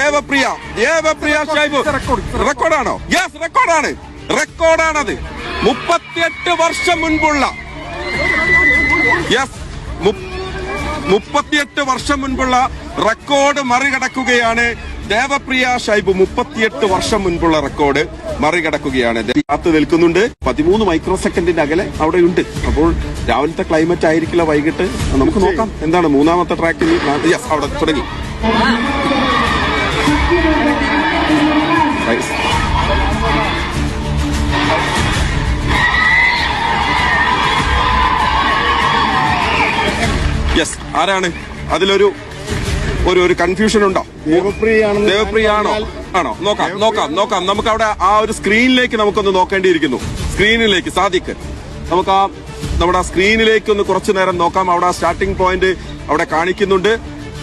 ദേവപ്രിയ ദേവപ്രിയ ഷൈബു. റെക്കോർഡാണോ യെസ് റെക്കോർഡാണ് റെക്കോർഡാണത് മുപ്പത്തിയെട്ട് വർഷം മുൻപുള്ള. യെസ് മുപ്പത്തിയെട്ട് വർഷം മുൻപുള്ള റെക്കോർഡ് മറികടക്കുകയാണ് ദേവപ്രിയ ഷൈബു. മുപ്പത്തിയെട്ട് വർഷം മുൻപുള്ള റെക്കോർഡ് മറികടക്കുകയാണ്. കാത്തു നിൽക്കുന്നുണ്ട്. പതിമൂന്ന് മൈക്രോ സെക്കൻഡിന്റെ അകലെ അവിടെ ഉണ്ട് അപ്പോൾ രാവിലത്തെ ക്ലൈമറ്റ് ആയിരിക്കില്ല വൈകിട്ട്. നമുക്ക് നോക്കാം. എന്താണ് മൂന്നാമത്തെ ട്രാക്കിൽ യെസ് അവിടെ തുടങ്ങി. ആരാണ്? അതിലൊരു ഒരു ഒരു കൺഫ്യൂഷൻ ഉണ്ടോ? ദേവപ്രിയാണോ? ദേവപ്രിയ ആണോ? നോക്കാം നോക്കാം നോക്കാം. നമുക്ക് അവിടെ ആ ഒരു സ്ക്രീനിലേക്ക് നമുക്കൊന്ന് നോക്കേണ്ടിയിരിക്കുന്നു. സ്ക്രീനിലേക്ക് സാദിക്ക് നമുക്ക് ആ നമ്മുടെ ആ സ്ക്രീനിലേക്ക് ഒന്ന് കുറച്ചു നേരം നോക്കാം. അവിടെ സ്റ്റാർട്ടിംഗ് പോയിന്റ് അവിടെ കാണിക്കുന്നുണ്ട്.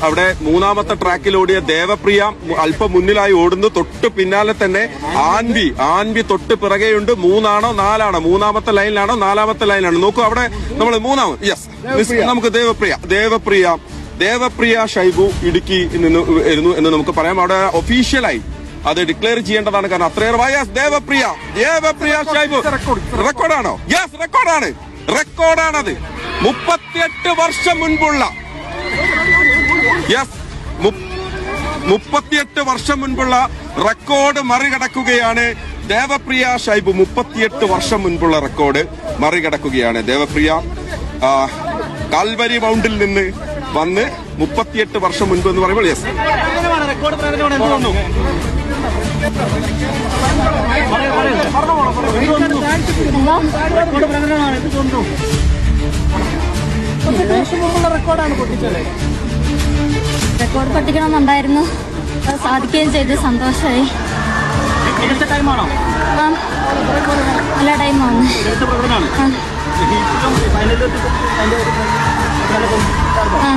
അവിടെ മൂന്നാമത്തെ ട്രാക്കിൽ ഓടിയ ദേവപ്രിയ അല്പം മുന്നിലായി ഓടുന്നു. തൊട്ട് പിന്നാലെ തന്നെ ആൻവി. ആൻവി തൊട്ട് പിറകെയുണ്ട്. മൂന്നാണോ? നാലാണോ? മൂന്നാമത്തെ ലൈനിലാണോ നാലാമത്തെ ലൈനിലാണോ നോക്കൂ അവിടെ നമ്മൾ മൂന്നാമത്. യെസ് നമുക്ക് ദേവപ്രിയ. ദേവപ്രിയ. ദേവപ്രിയ ഷൈബു ഇടുക്കി നിന്ന് വരുന്നു എന്ന് നമുക്ക് പറയാം. അവിടെ ഒഫീഷ്യലായി അത് ഡിക്ലെയർ ചെയ്യേണ്ടതാണ്. കാരണം അത്രയേറെ വയസ് ദേവപ്രിയ. ദേവപ്രിയ ഷൈബു. റെക്കോർഡാണോ യെസ് റെക്കോർഡാണ് റെക്കോർഡാണത് മുപ്പത്തിയെട്ട് വർഷം മുൻപുള്ള യെസ് മുപ്പത്തിയെട്ട് വർഷം മുൻപുള്ള റെക്കോർഡ് മറികടക്കുകയാണ് ദേവപ്രിയ ഷൈബു. മുപ്പത്തിയെട്ട് വർഷം മുൻപുള്ള റെക്കോർഡ് മറികടക്കുകയാണ് ദേവപ്രിയ. കാൽവരി മൗണ്ടിൽ നിന്ന് വന്ന് മുപ്പത്തിയെട്ട് വർഷം മുൻപ് എന്ന് പറയുമ്പോൾ യെസ് റെക്കോർഡ് പഠിക്കണമെന്നുണ്ടായിരുന്നു അത് സാധിക്കുകയും ചെയ്ത്. സന്തോഷമായി. എല്ലാ ടൈമാണോ ആ.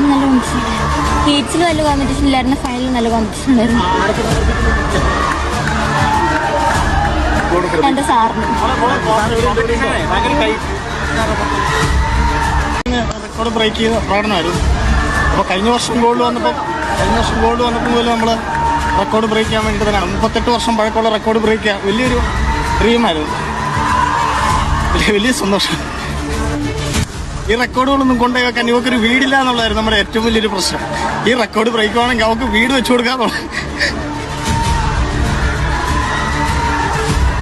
നല്ല കോമ്പറ്റീഷൻ ഹീറ്റ്സിൽ നല്ല കോമ്പറ്റീഷൻ ഇല്ലായിരുന്നു. ഫൈനലിൽ നല്ല കോമ്പറ്റീഷൻ ഉണ്ടായിരുന്നു എന്റെ സാറിന്. റെക്കോർഡ് ബ്രേക്ക് ചെയ്ത പ്രകടനമായിരുന്നു. അപ്പോൾ കഴിഞ്ഞ വർഷം ഗോൾഡ് വന്നപ്പോൾ കഴിഞ്ഞ വർഷം ഗോൾഡ് വന്നപ്പോൾ മുതൽ നമ്മൾ റെക്കോർഡ് ബ്രേക്ക് ചെയ്യാൻ വേണ്ടി തന്നെയാണ്. മുപ്പത്തെട്ട് വർഷം പഴക്കമുള്ള റെക്കോർഡ് ബ്രേക്ക് ചെയ്യാൻ വലിയൊരു ഡ്രീമായിരുന്നു വലിയ വലിയ സന്തോഷം. ഈ റെക്കോർഡുകളൊന്നും കൊണ്ടുപോയി വെക്കാൻ ഇവക്കൊരു വീടില്ല എന്നുള്ളതായിരുന്നു നമ്മുടെ ഏറ്റവും വലിയൊരു പ്രശ്നം. ഈ റെക്കോർഡ് ബ്രേക്ക് ആണെങ്കിൽ അവർക്ക് വീട് വെച്ചു കൊടുക്കാന്നുള്ളത്.